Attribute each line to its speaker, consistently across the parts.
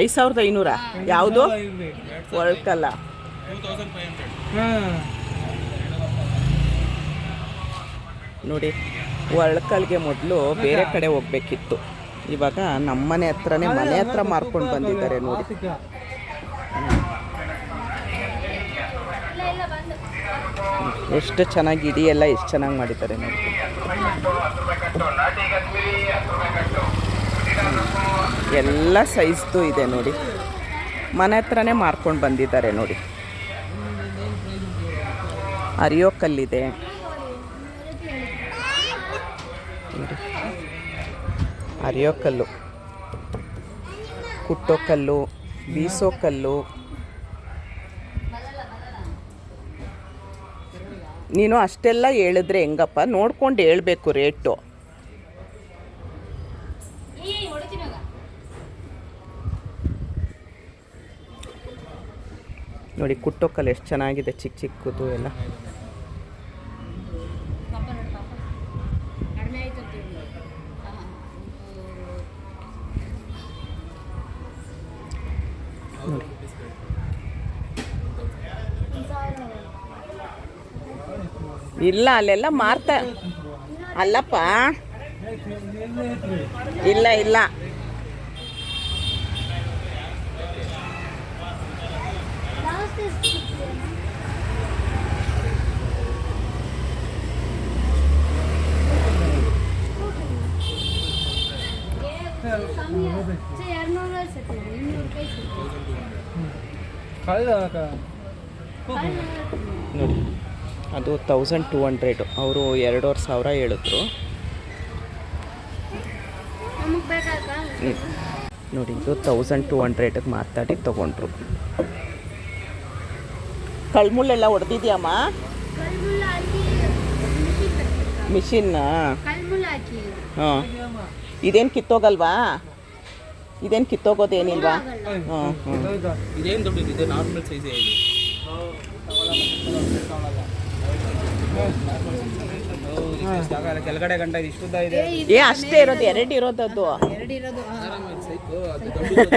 Speaker 1: ಐದು ಸಾವಿರದ ಐನೂರ. ಯಾವುದು? ನೋಡಿ, ಒಳ್ಕಲ್ಗೆ ಮೊದಲು ಬೇರೆ ಕಡೆ ಹೋಗ್ಬೇಕಿತ್ತು. ಇವಾಗ ನಮ್ಮನೆ ಹತ್ರನೇ ಮನೆ ಹತ್ರ ಮಾರ್ಕೊಂಡು ಬಂದಿದ್ದಾರೆ ನೋಡಿ. ಎಷ್ಟು ಚೆನ್ನಾಗಿ ಇಡೀ ಎಲ್ಲ ಎಷ್ಟು ಚೆನ್ನಾಗಿ ಮಾಡಿದ್ದಾರೆ ನೋಡಿ. ಎಲ್ಲ ಸೈಜ್ದು ಇದೆ ನೋಡಿ. ಮನೆ ಹತ್ರನೇ ಮಾರ್ಕೊಂಡು ಬಂದಿದ್ದಾರೆ ನೋಡಿ. ಅರಿಯೋ ಕಲ್ಲಿದೆ ಅರಿಯೋ ಕಲ್ಲು ಕುಟ್ಟೋ ಕಲ್ಲು ಬೀಸೋ ಕಲ್ಲು ನೀನು ಅಷ್ಟೆಲ್ಲ ಹೇಳಿದ್ರೆ ಹೆಂಗಪ್ಪ? ನೋಡ್ಕೊಂಡು ಹೇಳ್ಬೇಕು ರೇಟು. ನೋಡಿ ಕುಟ್ಟೋ ಕಲ್ಲು ಎಷ್ಟು ಚೆನ್ನಾಗಿದೆ ಚಿಕ್ಕ ಚಿಕ್ಕದು ಎಲ್ಲ. ಇಲ್ಲ ಅಲ್ಲೆಲ್ಲ ಮಾರ್ತಾ ಅಲ್ಲಪ್ಪ. ಇಲ್ಲ ಇಲ್ಲ. ನೋಡಿ ಅದು ತೌಸಂಡ್ ಟೂ ಹಂಡ್ರೆಡು ಅವರು ಎರಡೂವರೆ ಸಾವಿರ ಹೇಳಿದ್ರು. ನೋಡಿ, ಇದು ತೌಸಂಡ್ ಟೂ ಹಂಡ್ರೆಡಿಗೆ ಮಾತಾಡಿ ತೊಗೊಂಡ್ರು. ಕಳ್ಮುಳ್ಳೆಲ್ಲ ಹೊಡೆದಿದ್ಯಮ್ಮ ಮಿಷಿನ್ನ? ಹಾಂ. ಇದೇನು ಕಿತ್ತೋಗಲ್ವಾ? ಇದೇನು ಕಿತ್ತೋಗೋದೇನಿಲ್ವಾ? ಹಾಂ
Speaker 2: ಕೆಳಗಡೆ ಗಂಟ ಇಷ್ಟುದ್ದ ಇದೆ.
Speaker 1: ಏ ಅಷ್ಟೇ ಇರೋದು ಎರಡು ಇರೋದು ಅದು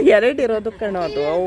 Speaker 1: ಎರಡು ಇರೋದು ಕಣೋ ಅದು. ಅವು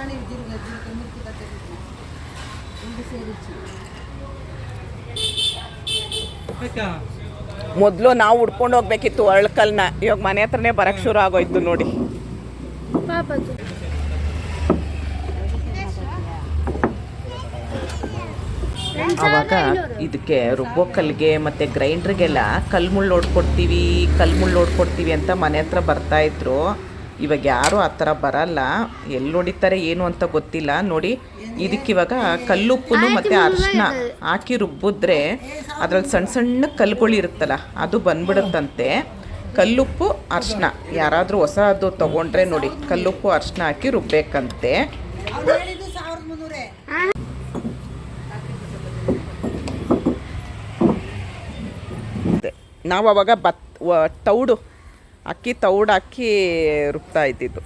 Speaker 3: ಬಟಾಣಿ
Speaker 2: ಜೀರಿಗೆ ಜೀರಿಗೆ
Speaker 1: ಮಿರ್ಚಿ ಮೊದಲು ನಾವು ಉಡ್ಕೊಂಡು ಹೋಗ್ಬೇಕಿತ್ತು ಅಳ್ಕಲ್ನ. ಇವಾಗ ಮನೆ ಹತ್ರನೇ ಬರಕ್ಕೆ ಶುರು ಆಗೋಯ್ತು ನೋಡಿ. ಅವಾಗ ಇದಕ್ಕೆ ರುಬ್ಬೋ ಕಲ್ಗೆ ಮತ್ತು ಗ್ರೈಂಡ್ರಿಗೆಲ್ಲ ಕಲ್ಮುಳ್ಳು ನೋಡ್ಕೊಡ್ತೀವಿ ಕಲ್ಮುಳ್ಳು ನೋಡ್ಕೊಡ್ತೀವಿ ಅಂತ ಮನೆ ಹತ್ರ ಬರ್ತಾ ಇದ್ರು. ಇವಾಗ ಯಾರೂ ಆ ಥರ ಬರಲ್ಲ. ಎಲ್ಲಿ ಹೊಡಿತಾರೆ ಏನು ಅಂತ ಗೊತ್ತಿಲ್ಲ. ನೋಡಿ ಇದಕ್ಕಿವಾಗ ಕಲ್ಲುಪ್ಪು ಮತ್ತು ಅರಿಶಿನ. ಹಾಕಿ ರುಬ್ಬಿದ್ರೆ ಅದ್ರಲ್ಲಿ ಸಣ್ಣ ಸಣ್ಣ ಕಲ್ಲುಗಳು ಇರುತ್ತಲ್ಲ ಅದು ಬಂದ್ಬಿಡುತ್ತಂತೆ. ಕಲ್ಲುಪ್ಪು ಅರಿಶಿನ. ಯಾರಾದರೂ ಹೊಸದು ತೊಗೊಂಡ್ರೆ ನೋಡಿ ಕಲ್ಲುಪ್ಪು ಅರಿಶಿನ ಹಾಕಿ ರುಬ್ಬೇಕಂತೆ. ನಾವು ಅವಾಗ ಬತ್ ತೌಡು ಅಕ್ಕಿ ತೌಡು ಅಕ್ಕಿ ರುಬ್ತಾ ಇದ್ದಿದ್ದು.